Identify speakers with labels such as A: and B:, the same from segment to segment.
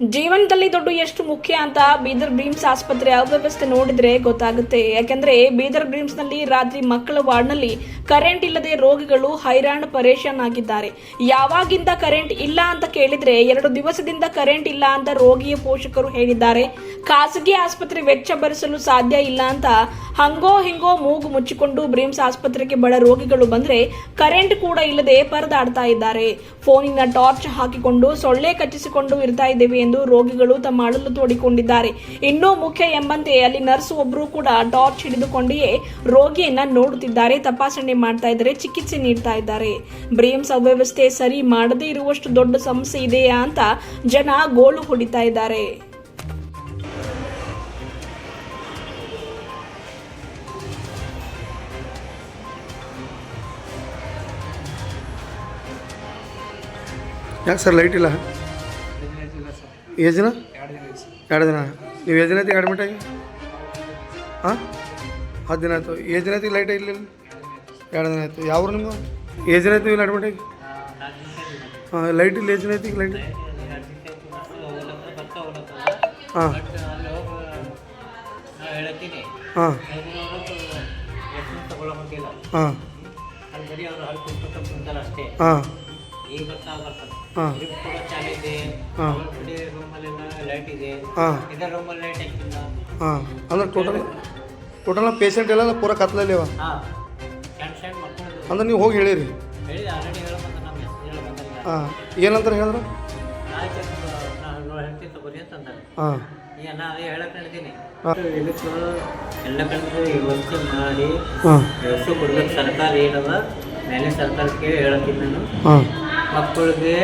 A: ಜೀವನದಲ್ಲಿ ದುಡ್ಡು ಎಷ್ಟು ಮುಖ್ಯ ಅಂತ ಬೀದರ್ ಬ್ರೀಮ್ಸ್ ಆಸ್ಪತ್ರೆ ಅವ್ಯವಸ್ಥೆ ನೋಡಿದ್ರೆ ಗೊತ್ತಾಗುತ್ತೆ. ಯಾಕಂದ್ರೆ ಬೀದರ್ ಬ್ರೀಮ್ಸ್ನಲ್ಲಿ ರಾತ್ರಿ ಮಕ್ಕಳ ವಾರ್ಡ್ನಲ್ಲಿ ಕರೆಂಟ್ ಇಲ್ಲದೆ ರೋಗಿಗಳು ಹೈರಾಣ ಪರೇಶಾನ್ ಆಗಿದ್ದಾರೆ. ಯಾವಾಗಿಂದ ಕರೆಂಟ್ ಇಲ್ಲ ಅಂತ ಕೇಳಿದ್ರೆ ಎರಡು ದಿವಸದಿಂದ ಕರೆಂಟ್ ಇಲ್ಲ ಅಂತ ರೋಗಿಯ ಪೋಷಕರು ಹೇಳಿದ್ದಾರೆ. ಖಾಸಗಿ ಆಸ್ಪತ್ರೆ ವೆಚ್ಚ ಭರಿಸಲು ಸಾಧ್ಯ ಇಲ್ಲ ಅಂತ ಹಂಗೋ ಹಿಂಗೋ ಮೂಗು ಮುಚ್ಚಿಕೊಂಡು ಬ್ರೀಮ್ಸ್ ಆಸ್ಪತ್ರೆಗೆ ಬಡ ರೋಗಿಗಳು ಬಂದ್ರೆ ಕರೆಂಟ್ ಕೂಡ ಇಲ್ಲದೆ ಪರದಾಡ್ತಾ ಇದ್ದಾರೆ. ಫೋನಿನ ಟಾರ್ಚ್ ಹಾಕಿಕೊಂಡು ಸೊಳ್ಳೆ ಕಚ್ಚಿಸಿಕೊಂಡು ಇರ್ತಾ ಇದ್ದೇವೆ ಎಂದು ರೋಗಿಗಳು ತಮ್ಮ ಅಳಲು ತೋಡಿಕೊಂಡಿದ್ದಾರೆ. ಇನ್ನೂ ಮುಖ್ಯ ಎಂಬಂತೆ ಅಲ್ಲಿ ನರ್ಸ್ ಒಬ್ಬರು ಕೂಡ ಟಾರ್ಚ್ ಹಿಡಿದುಕೊಂಡಿಯೇ ರೋಗಿಯನ್ನ ನೋಡುತ್ತಿದ್ದಾರೆ. ತಪಾಸಣೆ ಮಾಡ್ತಾ ಇದ್ದಾರೆ, ಚಿಕಿತ್ಸೆ ನೀಡ್ತಾ ಇದ್ದಾರೆ. ಬ್ರೀಮ್ಸ್ ಅವ್ಯವಸ್ಥೆ ಸರಿ ಮಾಡದೇ ಇರುವಷ್ಟು ದೊಡ್ಡ ಸಮಸ್ಯೆ ಇದೆಯಾ ಅಂತ ಜನ ಗೋಳು ಹೊಡಿತಾ ಇದ್ದಾರೆ.
B: ಯಾಕೆ ಸರ್ ಲೈಟ್ ಇಲ್ಲ? ಎಷ್ಟು ದಿನ?
C: ಎರಡು ದಿನ.
B: ನೀವು ಎಷ್ಟು ದಿನ ಐತಿ ಅಡ್ಮಿಟ್ ಆಗಿ? ಹಾಂ? ಹತ್ತು ದಿನ ಆಯಿತು. ಎಷ್ಟು ದಿನ ಐತಿ ಲೈಟ್ ಇಲ್ಲ ಎರಡು ದಿನ ಆಯಿತು. ಯಾವ ನಿಮ್ಮದು ಎಷ್ಟು ದಿನ ಆಯ್ತು ಇಲ್ಲಿ ಅಡ್ಮಿಟ್ ಆಗಿ? ಹಾಂ ಲೈಟ್ ಇಲ್ಲ ಎಷ್ಟು ದಿನ ಐತಿ ಲೈಟ್ ಹಾಂ. ಹಾಂ. ಹಾಂ. ಹಾಂ.
C: ಈಗ ಬರ್ತಾ ಬರ್ತಾರೆ
B: ಹಾಂ.
C: ಲಿಫ್ಟ್ ಕೂಡ ಚಾಲು
B: ಹಾಂ.
C: ರೂಮಲ್ಲೆಲ್ಲ ಲೈಟ್ ಇದೆ
B: ಹಾಂ.
C: ಇದೇ ರೂಮಲ್ಲಿ ಲೈಟ್ ಹಾಕಿಲ್ಲ
B: ಹಾಂ. ಅಂದ್ರೆ ಟೋಟಲ್ ಟೋಟಲ್ ಪೇಷಂಟ್ ಎಲ್ಲ ಪೂರ ಕತ್ಲಲ್ಲಿ ಅವ?
C: ಹಾಂ ಕ್ಯಾನ್ಸಲ್
B: ಅಂದ್ರೆ ನೀವು ಹೋಗಿ ಹೇಳಿರಿ.
C: ಹೇಳಿದೆ ಆಲ್ರೆಡಿ ನಮ್ಮ ಮೆಸೇಜ್ ಹೇಳೋ ಬಂದ ಈಗ
B: ಹಾಂ. ಏನಂತಾರೆ ಹೇಳಿದ್ರು?
C: ನಾನು ಹೇಳ್ತೀನಿ ತಗೋರಿ ಅಂತಂದಾರೆ
B: ಹಾಂ.
C: ಈಗ ನಾ ಅದೇ? ಹೇಳಕ್ಕೆ ಹೇಳಿದ್ದೀನಿ ಎಲ್ಲ ಕಡೆ ವ್ಯವಸ್ಥೆ ಮಾಡಿ
B: ಹಾಂ
C: ವ್ಯವಸ್ಥೆ ಕೊಡ್ಬೇಕು ಸರ್ಕಾರ ಏನದ ಮೇಲೆ ಸರ್ಕಾರಕ್ಕೆ ಹೇಳತ್ತೀನಿ ನಾನು
B: ಹಾಂ.
C: ಮಕ್ಕಳಿಗೆ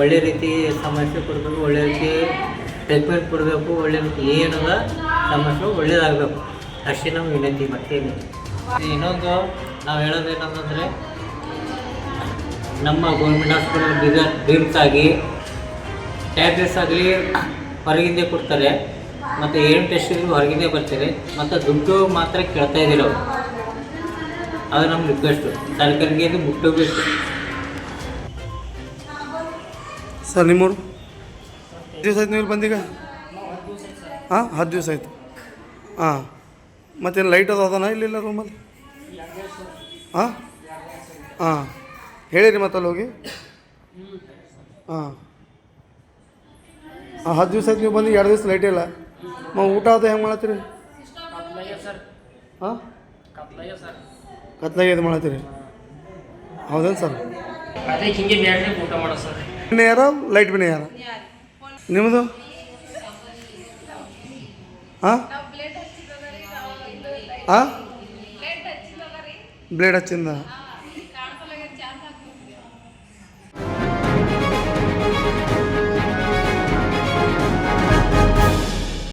C: ಒಳ್ಳೆ ರೀತಿ ಸಮಸ್ಯೆ ಕೊಡಬೇಕು, ಒಳ್ಳೆ ರೀತಿ ಟ್ರೀಟ್ಮೆಂಟ್ ಕೊಡಬೇಕು, ಒಳ್ಳೆ ರೀತಿ ಏನದ ಸಮಸ್ಯೆ ಒಳ್ಳೇದಾಗಬೇಕು. ಅಷ್ಟೇ ನಮ್ಮ ವಿನಂತಿ ಮತ್ತೇನು ಇನ್ನೊಂದು. ನಾವು ಹೇಳೋದೇನಂತಂದರೆ, ನಮ್ಮ ಗೌರ್ಮೆಂಟ್ ಹಾಸ್ಪಿಟಲ್ ಬಿಗ ಡ್ರಿಮ್ಸ್ ಆಗಿ ಟ್ಯಾಬ್ಲೆಟ್ಸ್ ಆಗಲಿ ಹೊರಗಿಂದೇ ಕೊಡ್ತಾರೆ, ಮತ್ತು ಏನು ಟೆಸ್ಟ್ ಇದ್ರು ಹೊರಗಿಂದೇ ಬರ್ತಾರೆ ಮತ್ತು ದುಡ್ಡು ಮಾತ್ರ ಕೇಳ್ತಾ ಇದ್ದೀರ ಅದು ನಮ್ಮ ರಿಕ್ವೆಸ್ಟು ಸರ್ಕಾರಿಗೆ ಇದು ಮುಟ್ಟಬೇಕು
B: ಸರ್, ನಿಮ್ಮೂರು? ದಿವಸ ಆಯ್ತು ನೀವು ಬಂದೀಗ? ಹಾಂ, ಹತ್ತು ದಿವಸ ಆಯ್ತು. ಹಾಂ, ಮತ್ತೇನು ಲೈಟ್ ಅದು ಅದನ ಇಲ್ಲಿಲ್ಲ ರೂಮಲ್ಲಿ ಹಾಂ ಹಾಂ, ಹೇಳಿರಿ ಮತ್ತೆ ಅಲ್ಲಿ ಹೋಗಿ. ಹಾಂ ಹಾಂ, ಹತ್ತು ದಿವಸ ಆಯ್ತು ನೀವು ಬಂದು ಎರಡು ದಿವಸ ಲೈಟ್ ಇಲ್ಲ. ಮ, ಊಟ ಅದು ಹೆಂಗೆ ಮಾಡತ್ತೀರಿ? ಹಾಂ? ಕತ್ಲಾಗ ಇದು ಮಾಡತ್ತೀರಿ. ಹೌದೇನು ಸರ್?
D: ಊಟ ಮಾಡೋ ಸರ್.
B: ಬಿನೇ ಯಾರ ಲೈಟ್ ಬಿನೇ ಯಾರ ನಿಮ್ಮದು ಹಾಂ ಹಾಂ ಬ್ಲೇಡ್ ಹಚ್ಚಿಂದ